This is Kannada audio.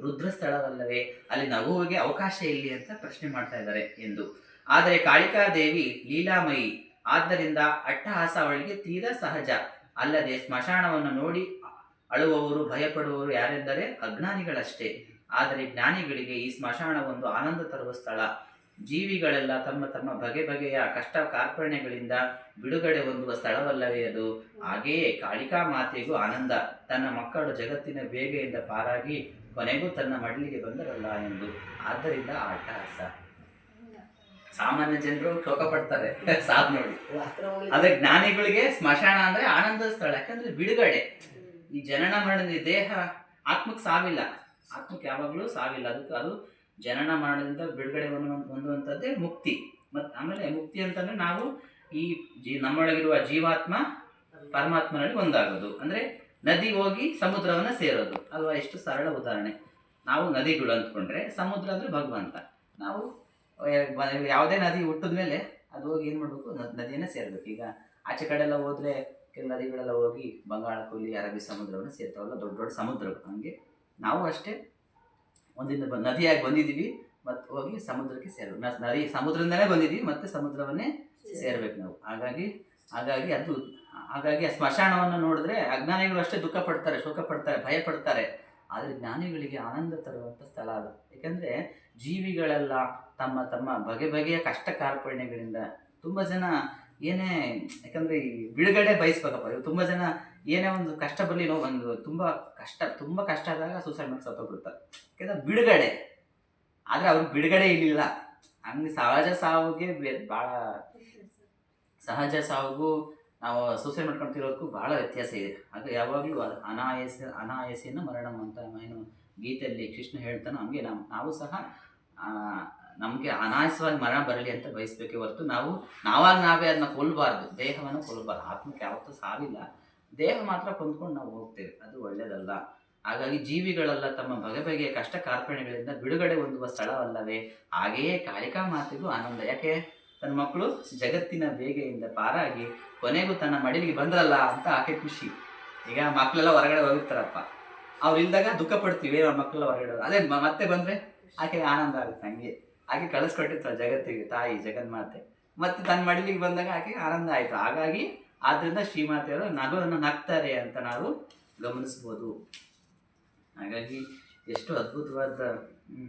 ರುದ್ರ ಸ್ಥಳವಲ್ಲವೇ ಅಲ್ಲಿ ನಗುವಿಗೆ ಅವಕಾಶ ಇಲ್ಲಿ ಅಂತ ಪ್ರಶ್ನೆ ಮಾಡ್ತಾ ಇದ್ದಾರೆ ಎಂದು. ಆದರೆ ಕಾಳಿಕಾ ದೇವಿ ಲೀಲಾಮಯಿ, ಆದ್ದರಿಂದ ಅಟ್ಟಹಾಸ ಅವಳಿಗೆ ತೀರಾ ಸಹಜ. ಅಲ್ಲದೆ ಸ್ಮಶಾನವನ್ನು ನೋಡಿ ಅಳುವವರು, ಭಯಪಡುವವರು ಯಾರೆಂದರೆ ಅಜ್ಞಾನಿಗಳಷ್ಟೇ. ಆದರೆ ಜ್ಞಾನಿಗಳಿಗೆ ಈ ಸ್ಮಶಾನ ಒಂದು ಆನಂದ ತರುವ ಸ್ಥಳ. ಜೀವಿಗಳೆಲ್ಲ ತಮ್ಮ ತಮ್ಮ ಬಗೆ ಬಗೆಯ ಕಷ್ಟ ಕಾರ್ಪಣ್ಯಗಳಿಂದ ಬಿಡುಗಡೆ ಹೊಂದುವ ಸ್ಥಳವಲ್ಲವೇ ಅದು. ಹಾಗೆಯೇ ಕಾಳಿಕಾ ಮಾತೆಗೂ ಆನಂದ. ತನ್ನ ಮಕ್ಕಳು ಜಗತ್ತಿನ ಬೇಗೆಯಿಂದ ಪಾರಾಗಿ ಕೊನೆಗೂ ತನ್ನ ಮಡಲಿಗೆ ಬಂದರಲ್ಲ ಎಂದು. ಆದ್ದರಿಂದ ಆಟ ಹಸ ಸಾಮಾನ್ಯ ಜನರು ಶೋಕ ಪಡ್ತಾರೆ ಸಾಧ್ ನೋಡಿ. ಆದ್ರೆ ಜ್ಞಾನಿಗಳಿಗೆ ಸ್ಮಶಾನ ಅಂದ್ರೆ ಆನಂದದ ಸ್ಥಳ, ಯಾಕಂದ್ರೆ ಬಿಡುಗಡೆ. ಈ ಜನನ ಮರಣದ ದೇಹ ಆತ್ಮಕ್ಕೆ ಸಾವಿಲ್ಲ. ಆತ್ಮಕ್ಕೆ ಯಾವಾಗಲೂ ಸಾವಿಲ್ಲ. ಅದಕ್ಕೆ ಅದು ಜನನ ಮರಣದಿಂದ ಬಿಡುಗಡೆ ಹೊಂದುವ- ಹೊಂದುವಂಥದ್ದೇ ಮುಕ್ತಿ. ಮತ್ತು ಆಮೇಲೆ ಮುಕ್ತಿ ಅಂತಂದರೆ ನಾವು ಈ ಜೀ ನಮ್ಮೊಳಗಿರುವ ಜೀವಾತ್ಮ ಪರಮಾತ್ಮನಲ್ಲಿ ಒಂದಾಗೋದು. ಅಂದ್ರೆ ನದಿ ಹೋಗಿ ಸಮುದ್ರವನ್ನ ಸೇರೋದು. ಅಲ್ವಾ? ಎಷ್ಟು ಸರಳ ಉದಾಹರಣೆ. ನಾವು ನದಿಗಳು ಅಂದ್ಕೊಂಡ್ರೆ ಸಮುದ್ರ ಅಂದ್ರೆ ಭಗವಂತ. ನಾವು ಯಾವುದೇ ನದಿ ಹುಟ್ಟಿದ ಮೇಲೆ ಅದು ಹೋಗಿ ಏನು ಮಾಡಬೇಕು? ನದಿಯನ್ನ ಸೇರಬೇಕು. ಈಗ ಆಚೆ ಕಡೆ ಎಲ್ಲ ಹೋದ್ರೆ ಕೆಲ ನದಿಗಳೆಲ್ಲ ಹೋಗಿ ಬಂಗಾಳ, ಕೊಲ್ಲಿ, ಅರಬ್ಬಿ ಸಮುದ್ರವನ್ನು ಸೇರ್ತಾವಲ್ಲ, ದೊಡ್ಡ ದೊಡ್ಡ ಸಮುದ್ರಗಳು. ಹಂಗೆ ನಾವು ಅಷ್ಟೇ ಒಂದಿಂದ ಬ ನದಿಯಾಗಿ ಬಂದಿದ್ದೀವಿ ಮತ್ತು ಹೋಗಿ ಸಮುದ್ರಕ್ಕೆ ಸೇರು ನ- ನದಿ ಸಮುದ್ರದಿಂದಲೇ ಬಂದಿದ್ದೀವಿ ಮತ್ತೆ ಸಮುದ್ರವನ್ನೇ ಸೇರ್ಬೇಕು. ನಾವು. ಹಾಗಾಗಿ ಹಾಗಾಗಿ ಅದು ಹಾಗಾಗಿ ಆ ಸ್ಮಶಾನವನ್ನು ನೋಡಿದ್ರೆ ಅಜ್ಞಾನಿಗಳು ಅಷ್ಟೇ ದುಃಖ ಪಡ್ತಾರೆ ಶೋಕ ಪಡ್ತಾರೆ ಭಯ ಪಡ್ತಾರೆ. ಆದರೆ ಜ್ಞಾನಿಗಳಿಗೆ ಆನಂದ ತರುವಂಥ ಸ್ಥಳ ಅದು. ಯಾಕಂದರೆ ಜೀವಿಗಳೆಲ್ಲ ತಮ್ಮ ತಮ್ಮ ಬಗೆ ಬಗೆಯ ಕಷ್ಟ ಕಾರ್ಪಣ್ಯಗಳಿಂದ ತುಂಬ ಜನ ಏನೇ ಯಾಕಂದರೆ ಈ ಬಿಡುಗಡೆ ಬಯಸ್ಬೇಕಪ್ಪ. ತುಂಬ ಜನ ಏನೇ ಒಂದು ಕಷ್ಟ ಬರಲಿ ನಾವು ಒಂದು ತುಂಬ ಕಷ್ಟ ತುಂಬ ಕಷ್ಟ ಆದಾಗ ಸೂಸೈಡ್ ಮಾಡಿ ಸತ್ತೋಗ್ಬಿಡ್ತಾರೆ ಯಾಕಂದ್ರೆ ಬಿಡುಗಡೆ. ಆದರೆ ಅವ್ರಿಗೆ ಬಿಡುಗಡೆ ಇರಲಿಲ್ಲ. ಹಂಗೆ ಸಹಜ ಸಾವಿಗೆ ಭಾಳ ಸಹಜ ಸಾವಿಗೂ ನಾವು ಸೂಸೈಡ್ ಮಾಡ್ಕೊಂತಿರೋದಕ್ಕೂ ಭಾಳ ವ್ಯತ್ಯಾಸ ಇದೆ. ಅದು ಯಾವಾಗಲೂ ಅದು ಅನಾಯಾಸ ಅನಾಯಾಸೇನ ಮರಣಂ ಅಂತ ಏನು ಗೀತೆಯಲ್ಲಿ ಕೃಷ್ಣ ಹೇಳ್ತಾನೋ, ಹಂಗೆ ನಾವು ನಾವು ಸಹ ನಮಗೆ ಅನಾಯಸವಾಗಿ ಮರಣ ಬರಲಿ ಅಂತ ಬಯಸ್ಬೇಕೆ ಹೊರತು ನಾವು, ನಾವಾಗ ನಾವೇ ಅದನ್ನ ಕೊಲ್ಲಬಾರ್ದು ದೇಹವನ್ನು ಕೊಲ್ಲಬಾರ್ದು ಆತ್ಮಕ್ಕೆ ಯಾವತ್ತೂ ಸಾವಿಲ್ಲ. ದೇಹ ಮಾತ್ರ ಕೊಂದ್ಕೊಂಡು ನಾವು ಹೋಗ್ತೇವೆ. ಅದು ಒಳ್ಳೆಯದಲ್ಲ ಹಾಗಾಗಿ ಜೀವಿಗಳೆಲ್ಲ ತಮ್ಮ ಬಗೆ ಬಗೆಯ ಕಷ್ಟ ಕಾರ್ಪಣ್ಯಗಳಿಂದ ಬಿಡುಗಡೆ ಹೊಂದುವ ಸ್ಥಳವಲ್ಲವೇ? ಹಾಗೆಯೇ ಕಾಳಿಕಾ ಮಾತಿಗೂ ಆನಂದ. ಯಾಕೆ? ತನ್ನ ಮಕ್ಕಳು ಜಗತ್ತಿನ ಬೇಗೆಯಿಂದ ಪಾರಾಗಿ ಕೊನೆಗೂ ತನ್ನ ಮಡಿಲಿಗೆ ಬಂದ್ರಲ್ಲ ಅಂತ ಆಕೆ ಖುಷಿ. ಈಗ ಮಕ್ಕಳೆಲ್ಲ ಹೊರಗಡೆ ಹೋಗಿರ್ತಾರಪ್ಪ. ಅವ್ರು ಇಲ್ದಾಗ ದುಃಖ ಪಡ್ತೀವಿ, ಅವ್ರ ಮಕ್ಕಳೆಲ್ಲ ಹೊರಗಡೆ ಅದೇ ಮತ್ತೆ ಬಂದ್ರೆ ಆಕೆ ಆನಂದ ಆಗುತ್ತೆ ಹಂಗೆ. ಆಕೆ ಕಳಿಸ್ಕೊಟ್ಟಿರ್ತಾಳೆ ಜಗತ್ತಿಗೆ, ತಾಯಿ ಜಗನ್ಮಾತೆ. ಮತ್ತೆ ತನ್ನ ಮಡಿಲಿಗೆ ಬಂದಾಗ ಆಕೆ ಆನಂದ ಆಯಿತು. ಹಾಗಾಗಿ ಆದ್ರಿಂದ ಶ್ರೀಮಾತೆಯವರು ನಗುವನ್ನು ನಗ್ತಾರೆ ಅಂತ ನಾವು ಗಮನಿಸ್ಬೋದು. ಹಾಗಾಗಿ ಎಷ್ಟು ಅದ್ಭುತವಾದ